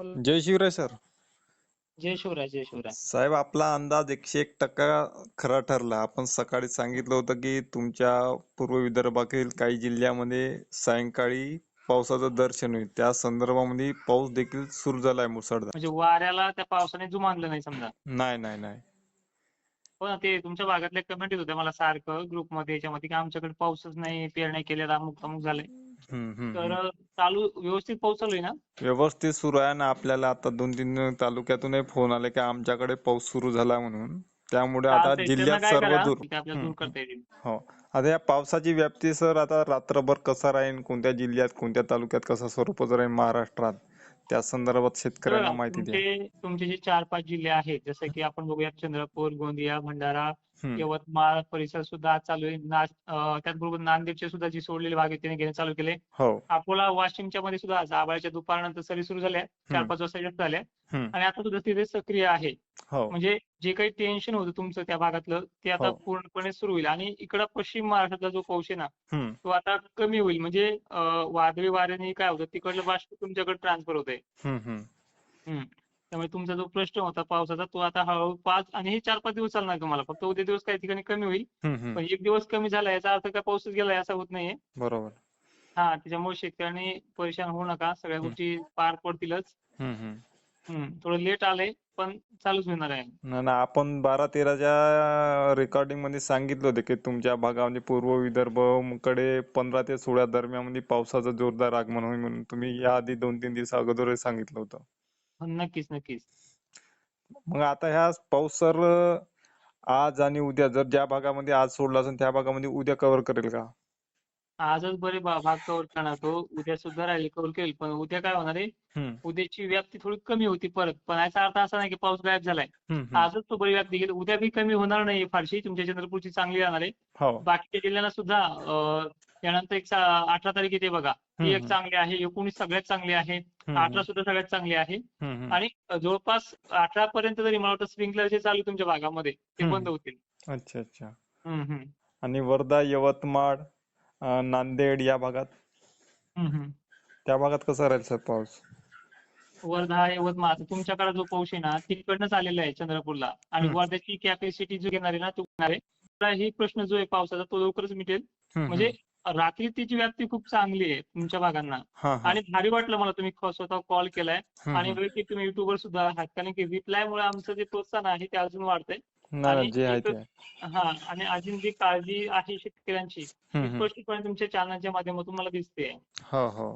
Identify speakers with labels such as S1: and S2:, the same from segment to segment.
S1: जय Shivray sir.
S2: जय शिवराय जय शिवराय.
S1: साहेब आपला अंदाज एकशे एक टक्का खरा ठरला. आपण सकाळी सांगितलं होतं की तुमच्या पूर्व विदर्भातील काही जिल्ह्यामध्ये सायंकाळी पावसाचं दर्शन होईल. त्या संदर्भामध्ये पाऊस देखील सुरू झालाय मुसळधार.
S2: म्हणजे वाऱ्याला त्या पावसाने जुमानलं नाही समजा?
S1: नाही नाही नाही.
S2: हो ना ते तुमच्या भागातले कमेंट येत होते मला सारखं ग्रुपमध्ये याच्यामध्ये की आमच्याकडे पाऊसच नाही पेरण्या केल्या अमुक तमुक झालंय.
S1: हम्म, हम्म,
S2: तर. चालू व्यवस्थित पाऊस चालू आहे ना?
S1: व्यवस्थित सुरू आहे ना आपल्याला आता दोन तीन तालुक्यातूनही फोन आले की आमच्याकडे पाऊस सुरू झाला म्हणून. त्यामुळे आता
S2: चालतंय. त्यांना
S1: जिल्ह्यात
S2: काय
S1: सर्व
S2: करा
S1: दूर.
S2: की आपल्याला दूर
S1: हम्म,
S2: करता येईल
S1: हो. आता या पावसाची व्याप्ती सर आता रात्रभर कसा राहील कोणत्या जिल्ह्यात कोणत्या तालुक्यात कसा स्वरूपाचं राहील महाराष्ट्रात त्या संदर्भात शेतकऱ्यांना
S2: बघा,
S1: माहिती द्या.
S2: तुमचे तुमचे जे चार पाच जिल्हे आहेत जसं की आपण बघूया चंद्रपूर गोंदिया भंडारा यवतमाळ परिसर सुद्धा आज चालू आहे. त्याचबरोबर नांदेडचे सुद्धा जी सोडलेले भाग आहेत त्याने घेणे चालू केले
S1: हो.
S2: अकोला वाशिमच्या मध्ये सुद्धा आज आभाळाच्या दुपारनंतर सरी सुरू झाल्या. चार पाच वाजता जास्त झाल्या. आणि आता सुद्धा तिथे सक्रिय आहे.
S1: हो.
S2: म्हणजे जे काही टेन्शन होतं तुमचं त्या भागातलं ते आता
S1: हो.
S2: पूर्णपणे सुरू होईल. आणि इकडं पश्चिम महाराष्ट्रातला जो पाऊस आहे ना तो आता कमी होईल. म्हणजे वादळी वाऱ्याने काय होतं तिकडलं बाष्प तुमच्याकडे ट्रान्सफर
S1: हम्म. हम्म.
S2: त्यामुळे तुमचा जो प्रश्न होता पावसाचा तो आता हळूहळू पाच आणि हे चार पाच दिवस चालणार तुम्हाला. फक्त उद्या दिवस काही ठिकाणी कमी होईल. पण एक दिवस कमी झाला याचा अर्थ काय? पाऊसच गेलाय असं होत नाहीये.
S1: बरोबर.
S2: हा त्याच्यामुळे शेतकऱ्यांनी परेशान होऊ नका. सगळ्या. गोष्टी पार पडतीलच. थोडं लेट आलंय पण चालूच होणार आहे.
S1: ना ना आपण बारा तेराच्या रेकॉर्डिंगमध्ये सांगितलं होतं की तुमच्या भागामध्ये पूर्व विदर्भकडे पंधरा ते सोळा दरम्यानमध्ये पावसाचं जोरदार आगमन होईल म्हणून. तुम्ही याआधी दोन तीन दिवस अगोदर सांगितलं होतं.
S2: नक्कीच नक्कीच.
S1: मग आता ह्या पाऊस सर आज आणि उद्या जर ज्या भागामध्ये आज सोडला असेल त्या भागामध्ये उद्या कव्हर करेल का?
S2: आजच बरे भाग कव्हर करणार तो. उद्या सुद्धा राहिले कव्हर केल पण उद्या काय होणार आहे?
S1: हम्म,
S2: उद्याची व्याप्ती थोडी कमी होती परत पण याचा अर्थ असा नाही की पाऊस गायब झालाय.
S1: हम्म, हम्म.
S2: आजच तो बरी व्याप्ती गेली उद्या बी कमी होणार नाही फारशी. तुमच्या चंद्रपूरची चांगली राहणार आहे.
S1: हो.
S2: बाकीच्या जिल्ह्यांना सुद्धा अं, त्यानंतर एक सा- अठरा तारीख येते बघा. ती
S1: हम्म,
S2: एक चांगली आहे. एकोणीस सगळ्यात चांगली आहे. अठरा सुद्धा सगळ्यात चांगली आहे. आणि जवळपास अठरा पर्यंत जरी मला वाटतं स्प्रिंकलरचे चालू आहे तुमच्या भागामध्ये ते. बंद होतील
S1: अच्छा अच्छा. आणि वर्धा यवतमाळ नांदेड या भागात. त्या भागात कसा राहील सर पाऊस
S2: वर्धा यवतमाळ तुमच्याकडे जो पाऊस आहे ना तिकडनंच आलेला आहे चंद्रपूरला आणि. वर्ध्याची कॅपॅसिटी जो घेणार आहे ना तो घेणार आहे ही प्रश्न जो आहे पावसाचा तो लवकरच मिटेल म्हणजे रात्री तिची व्याप्ती खूप चांगली आहे तुमच्या भागांना. आणि भारी वाटलं मला तुम्ही स्वतः कॉल केलाय. आणि. वैयक्तिक तुम्ही युट्यूबवर सुद्धा आहात. कारण की रिप्लाय मुळे आमचं जे प्रोत्साहन आहे ते अजून वाढतंय. हा आणि अजून जी काळजी आहे शेतकऱ्यांची. स्पष्टपणे तुमच्या चॅनलच्या माध्यमातून मला दिसते
S1: हो हो.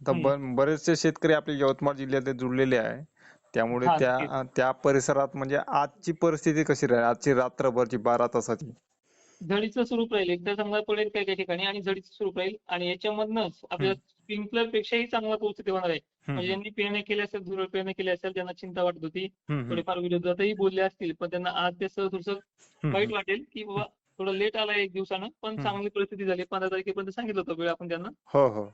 S1: आता बरेचसे शेतकरी आपल्या यवतमाळ जिल्ह्यात जुळलेले आहे. त्यामुळे त्या. त्या परिसरात म्हणजे आजची परिस्थिती कशी राहील? आजची रात्रभरची बारा तासाची.
S2: झडीचं स्वरूप राहील एकदा चांगला पडेल काही काही ठिकाणी आणि झडीचं स्वरूप राहील. आणि याच्यामधनच आपल्या स्प्रिंकलर पेक्षाही चांगला पाऊस तिथे होणार आहे. म्हणजे ज्यांनी पेरण्या केल्या असेल धुरळ पेरण्या केल्या असेल त्यांना चिंता वाटत होती. थोडेफार विरोधातही बोलले असतील पण त्यांना आज ते थोडंसं
S1: हम्म,
S2: वाईट वाटेल की बाबा थोडं लेट आला एक दिवसानं पण. चांगली परिस्थिती झाली. पंधरा तारखेपर्यंत सांगितलं होतं वेळ आपण त्यांना.
S1: हो हो.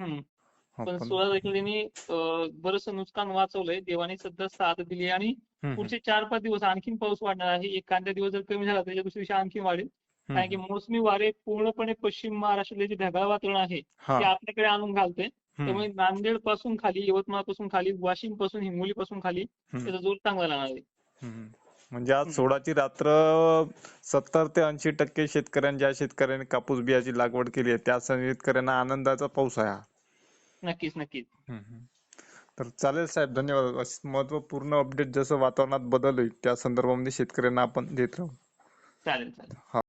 S1: हो,
S2: पण सोळा तारखेला त्यांनी अं, बरंचसं नुकसान वाचवलंय. देवाने सध्या साथ दिली आणि पुढचे चार पाच दिवस आणखीन पाऊस वाढणार आहे. एक कांद्या दिवस जर कमी झाला त्याच्या दुसऱ्या दिवशी आणखी वाढेल. कारण की मोसमी वारे पूर्णपणे पश्चिम महाराष्ट्रातले जे ढगाळ वातावरण आहे ते आपल्याकडे आणून घालते. त्यामुळे नांदेडपासून खाली यवतमाळपासून खाली वाशिमपासून हिंगोली पासून खाली त्याचा जोर चांगला लागणार आहे.
S1: म्हणजे आज सोळाची रात्र सत्तर ते ऐंशी टक्के शेतकऱ्यांनी ज्या शेतकऱ्यांनी कापूस बियाची लागवड केली आहे त्या शेतकऱ्यांना आनंदाचा पाऊस आहे हा.
S2: नक्कीच नक्कीच.
S1: तर चालेल साहेब धन्यवाद. अशी महत्त्वपूर्ण अपडेट जसं वातावरणात बदल होईल त्या संदर्भामध्ये शेतकऱ्यांना आपण देत राहू.
S2: चालेल चालेल.